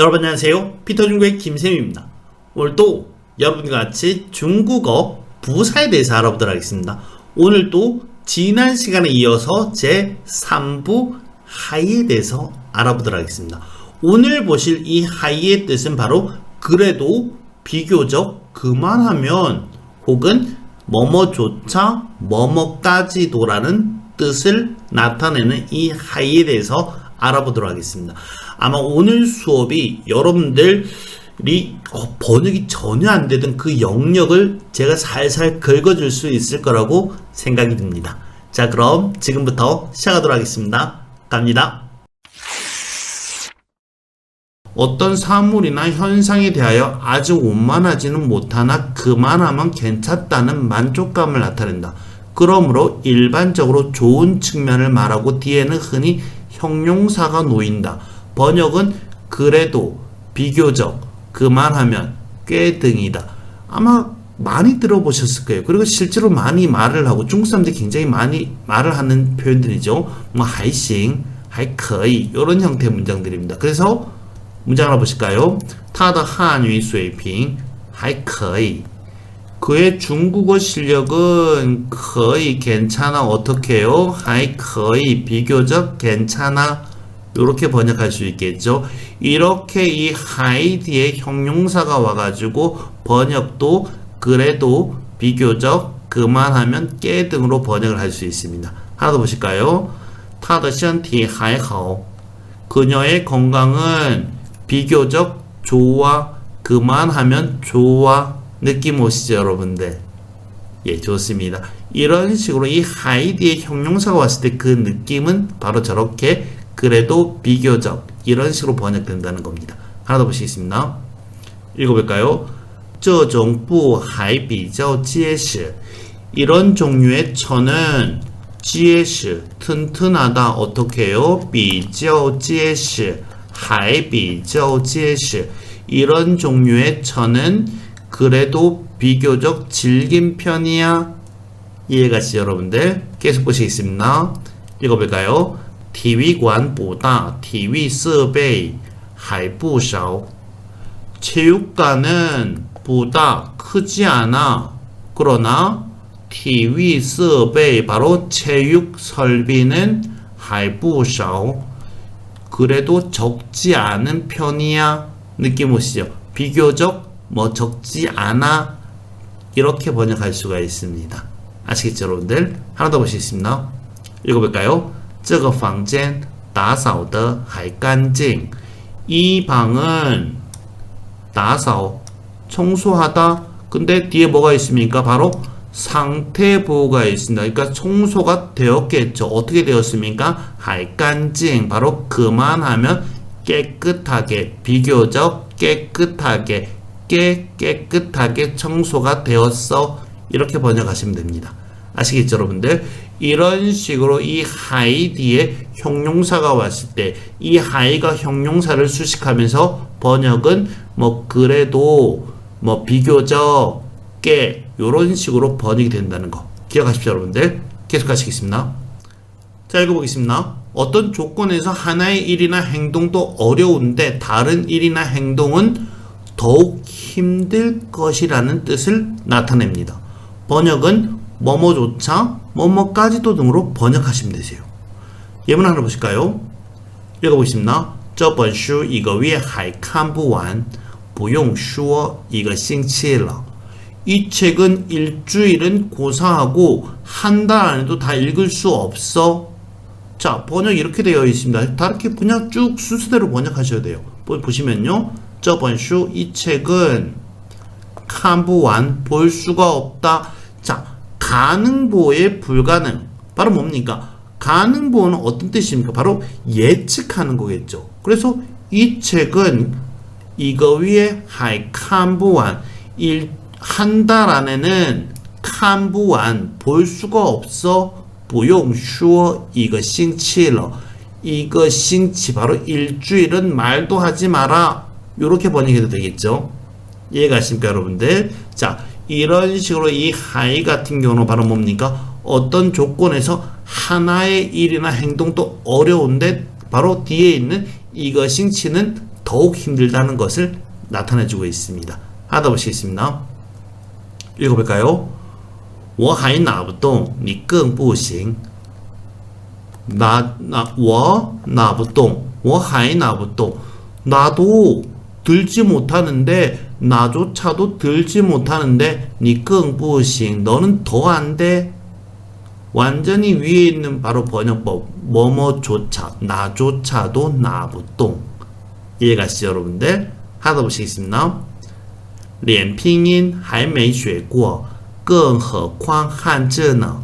여러분 안녕하세요. 피터중국의 김쌤입니다. 오늘 또 여러분과 같이 중국어 부사에 대해서 알아보도록 하겠습니다. 오늘 또 지난 시간에 이어서 제 3부 하이에 대해서 알아보도록 하겠습니다. 오늘 보실 이 하이의 뜻은 바로 그래도 비교적 그만하면 혹은 뭐뭐조차 뭐뭐까지도라는 뜻을 나타내는 이 하이에 대해서 알아보도록 하겠습니다. 아마 오늘 수업이 여러분들이 어, 번역이 전혀 안 되던 그 영역을 제가 살살 긁어줄 수 있을 거라고 생각이 듭니다. 자, 그럼 지금부터 시작하도록 하겠습니다. 갑니다. 어떤 사물이나 현상에 대하여 아주 원만하지는 못하나 그만하면 괜찮다는 만족감을 나타낸다. 그러므로 일반적으로 좋은 측면을 말하고 뒤에는 흔히 형용사가 놓인다. 번역은 그래도, 비교적, 그만하면, 꽤 등이다. 아마 많이 들어보셨을 거예요. 그리고 실제로 많이 말을 하고 중국 사람들이 굉장히 많이 말을 하는 표현들이죠. 뭐 하이싱, 하이커이 이런 형태의 문장들입니다. 그래서 문장 하나 보실까요? 타더 한위 수이핑 하이커이 그의 중국어 실력은 거의 괜찮아 어떻게 해요? 하이 거의 비교적 괜찮아 이렇게 번역할 수 있겠죠. 이렇게 이 하이 뒤에 형용사가 와가지고 번역도 그래도 비교적 그만하면 깨 등으로 번역을 할 수 있습니다. 하나 더 보실까요? 他的身体还好. 그녀의 건강은 비교적 좋아 그만하면 좋아 느낌 오시죠 여러분들 예 좋습니다 이런 식으로 이 하이디의 형용사가 왔을 때 그 느낌은 바로 저렇게 그래도 비교적 이런 식으로 번역된다는 겁니다 하나 더 보시겠습니다 읽어볼까요 这种布还比较结实 이런 종류의 천은 结实 튼튼하다 어떻게 해요 比较结实还比较结实 이런 종류의 천은 그래도 비교적 질긴 편이야. 이해가시죠, 여러분들? 계속 보시겠습니다. 읽어볼까요? 体育馆不大,体育设备还不少. 체육관은 보다 크지 않아. 그러나 体育设备 바로 체육 설비는 还不少. 그래도 적지 않은 편이야. 느낌 오시죠? 비교적 뭐 적지 않아 이렇게 번역할 수가 있습니다. 아시겠죠, 여러분들? 하나 더 보시겠습니다. 읽어볼까요? 这个房间打扫得还干净. 이 방은 打扫 청소하다. 근데 뒤에 뭐가 있습니까? 바로 상태 보호가 있습니다. 그러니까 청소가 되었겠죠. 어떻게 되었습니까? 还干净 바로 그만하면 깨끗하게 비교적 깨끗하게 깨 깨끗하게 청소가 되었어 이렇게 번역하시면 됩니다. 아시겠죠, 여러분들? 이런 식으로 이 하이 뒤에 형용사가 왔을 때 이 하이가 형용사를 수식하면서 번역은 뭐 그래도 뭐 비교적 꽤 이런 식으로 번역이 된다는 거 기억하십시오, 여러분들. 계속 하시겠습니다. 자, 읽어보겠습니다. 어떤 조건에서 하나의 일이나 행동도 어려운데 다른 일이나 행동은 더욱 힘들 것이라는 뜻을 나타냅니다. 번역은 뭐뭐조차 뭐뭐까지도 등으로 번역하시면 되세요. 예문 하나 보실까요? 읽어보겠습니다. 这本书一个月还看不完，不用说一个星期了。이 책은 일주일은 고사하고 한 달 안에도 다 읽을 수 없어. 자, 번역 이렇게 되어 있습니다. 다르게 그냥 쭉 순서대로 번역하셔야 돼요. 보시면요. 저번 슈 이 책은 칸부완 볼 수가 없다. 자, 가능보의 불가능. 바로 뭡니까? 가능보는 어떤 뜻입니까? 바로 예측하는 거겠죠. 그래서 이 책은 이거 위에 하이 칸부완 한 달 안에는 칸부완 볼 수가 없어. 보용 슈어 이거 싱치러 이거 싱치 바로 일주일은 말도 하지 마라. 이렇게 번역해도 되겠죠. 이해가십니까, 여러분들? 자, 이런 식으로 이 하이 같은 경우는 바로 뭡니까? 어떤 조건에서 하나의 일이나 행동도 어려운데 바로 뒤에 있는 이거 싱치는 더욱 힘들다는 것을 나타내주고 있습니다. 하다 보시겠습니다. 읽어볼까요? 我还拿不动，你更不行。拿拿我拿不动，我还拿不动。 나도 들지 못하는데 나조차도 들지 못하는데 니更不行 너는 더 안 돼. 완전히 위에 있는 바로 번역법 뭐뭐조차 나조차도 나부동 이해가시죠 여러분들? 하다 보시겠습니다. 连拼音还没学过，更何况汉字呢？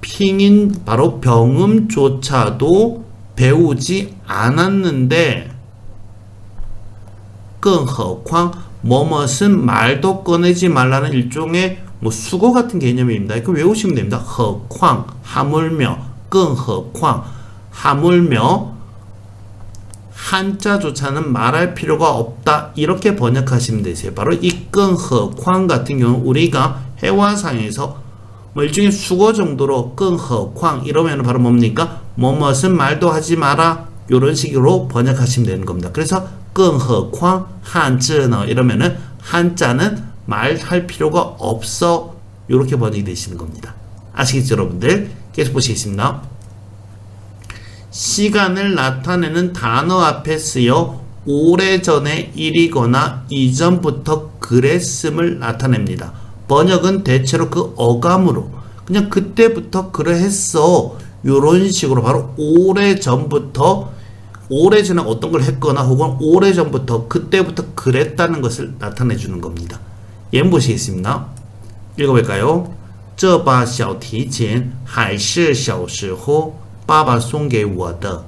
拼音 바로 병음조차도 배우지 않았는데 更何况 뭐뭇은 말도 꺼내지 말라는 일종의 뭐 수고 같은 개념입니다. 이거 외우시면 됩니다. 何况 하물며 更何况 하물며 한자조차는 말할 필요가 없다 이렇게 번역하시면 되세요. 바로 이 更何况 같은 경우 우리가 해화상에서 뭐 일종의 수거 정도로 更何况 이러면 바로 뭡니까? 뭐뭇은 말도 하지 마라 이런 식으로 번역하시면 되는 겁니다. 그래서 끙허쾅 한쯔너 이러면은 한자는 말할 필요가 없어 이렇게 번역이 되시는 겁니다. 아시겠죠 여러분들? 계속 보시겠습니다. 시간을 나타내는 단어 앞에 쓰여 오래전의 일이거나 이전부터 그랬음을 나타냅니다. 번역은 대체로 그 어감으로 그냥 그때부터 그러했어 요런 식으로 바로 오래전부터 오래전에 어떤 걸 했거나 혹은 오래전부터 그때부터 그랬다는 것을 나타내 주는 겁니다. 예문 보시겠습니다. 읽어볼까요? 这把小提琴还是小时候爸爸送给我的.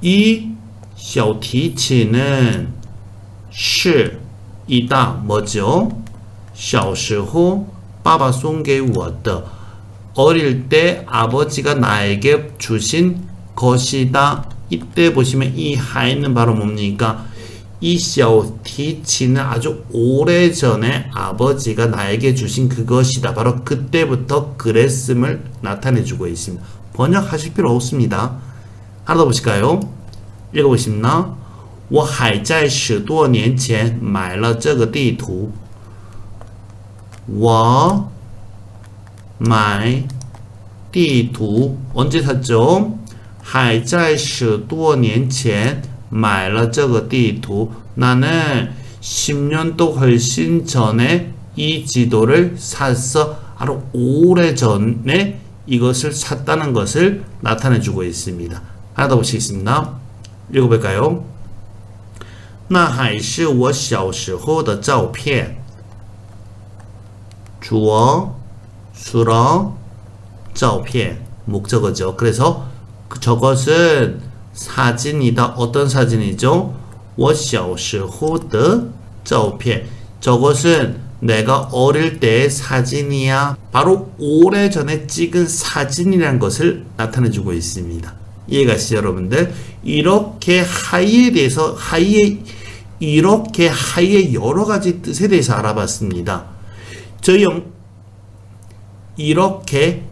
이 小提琴은 是 이다 뭐죠? 小时候爸爸送给我的 어릴 때 아버지가 나에게 주신 것이다. 이때 보시면 이 하이는 바로 뭡니까? 이 샤오티치는 아주 오래전에 아버지가 나에게 주신 그것이다. 바로 그때부터 그랬음을 나타내 주고 있습니다. 번역하실 필요 없습니다. 하나 더 보실까요? 읽어보십니다. 我还在十多年前买了这个地图。我买地图 언제 샀죠? 还在十多年前买了这个地图 나는 10년도 훨씬 전에 이 지도를 샀어. 바로 오래 전에 이것을 샀다는 것을 나타내 주고 있습니다. 하나 더 보시겠습니다. 읽어볼까요? 那还是我小时候的照片。 주어, 수러, 照片 목적어죠. 그래서 그 저것은 사진이다. 어떤 사진이죠? 我小时候的照片. 저것은 내가 어릴 때의 사진이야. 바로 오래전에 찍은 사진이라는 것을 나타내 주고 있습니다. 이해가시죠, 여러분들? 이렇게 하이에 대해서 하이의 이렇게 하이의 여러 가지 뜻에 대해서 알아봤습니다. 저희 영 이렇게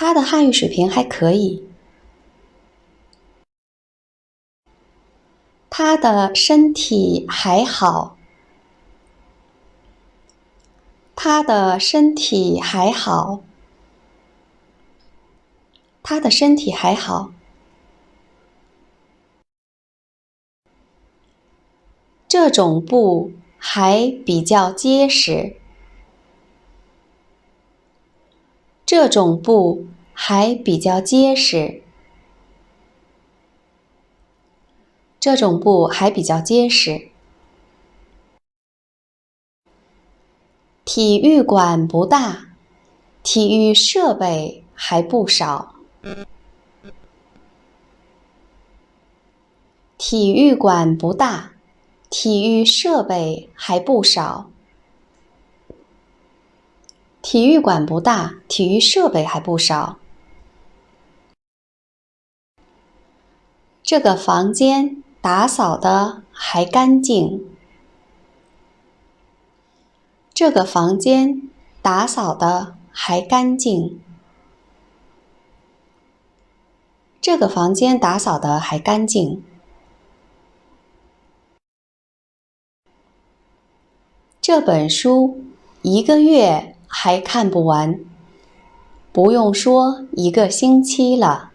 他的汉语水平还可以。他的身体还好。他的身体还好。他的身体还好。这种布还比较结实。这种布还比较结实。这种布还比较结实。体育馆不大体育设备还不少。体育馆不大体育设备还不少。体育馆不大，体育设备还不少。这个房间打扫的还干净。这个房间打扫的还干净。这个房间打扫的还干净。这本书一个月还看不完，不用说一个星期了。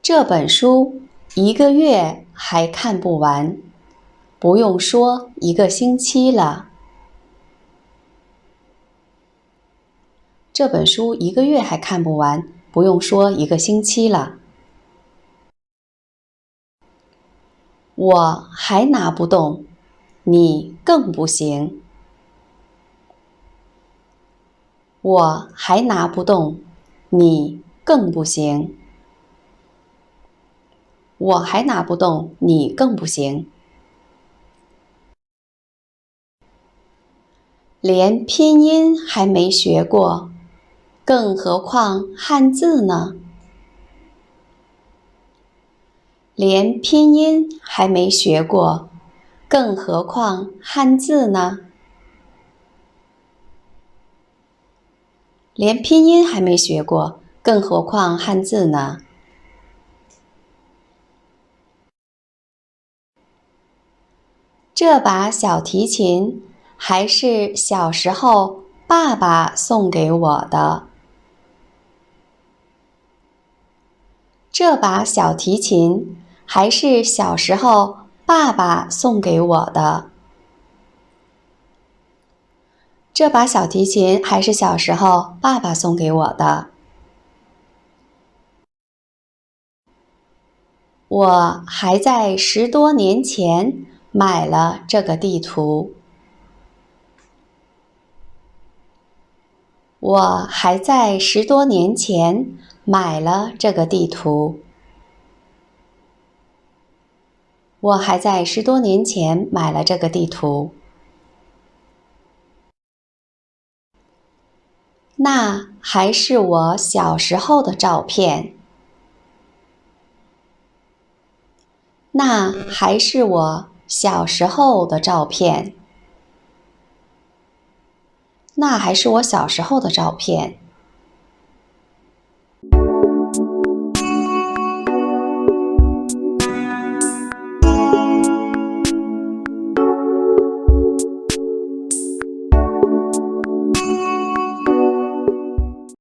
这本书一个月还看不完，不用说一个星期了。这本书一个月还看不完，不用说一个星期了。我还拿不动，你更不行。我还拿不动，你更不行。我还拿不动，你更不行。连拼音还没学过，更何况汉字呢？连拼音还没学过，更何况汉字呢？连拼音还没学过，更何况汉字呢？这把小提琴还是小时候爸爸送给我的。这把小提琴还是小时候爸爸送给我的。这把小提琴还是小时候爸爸送给我的。我还在十多年前。买了这个地图，我还在十多年前买了这个地图。我还在十多年前买了这个地图。那还是我小时候的照片。那还是我。小时候的照片，那还是我小时候的照片。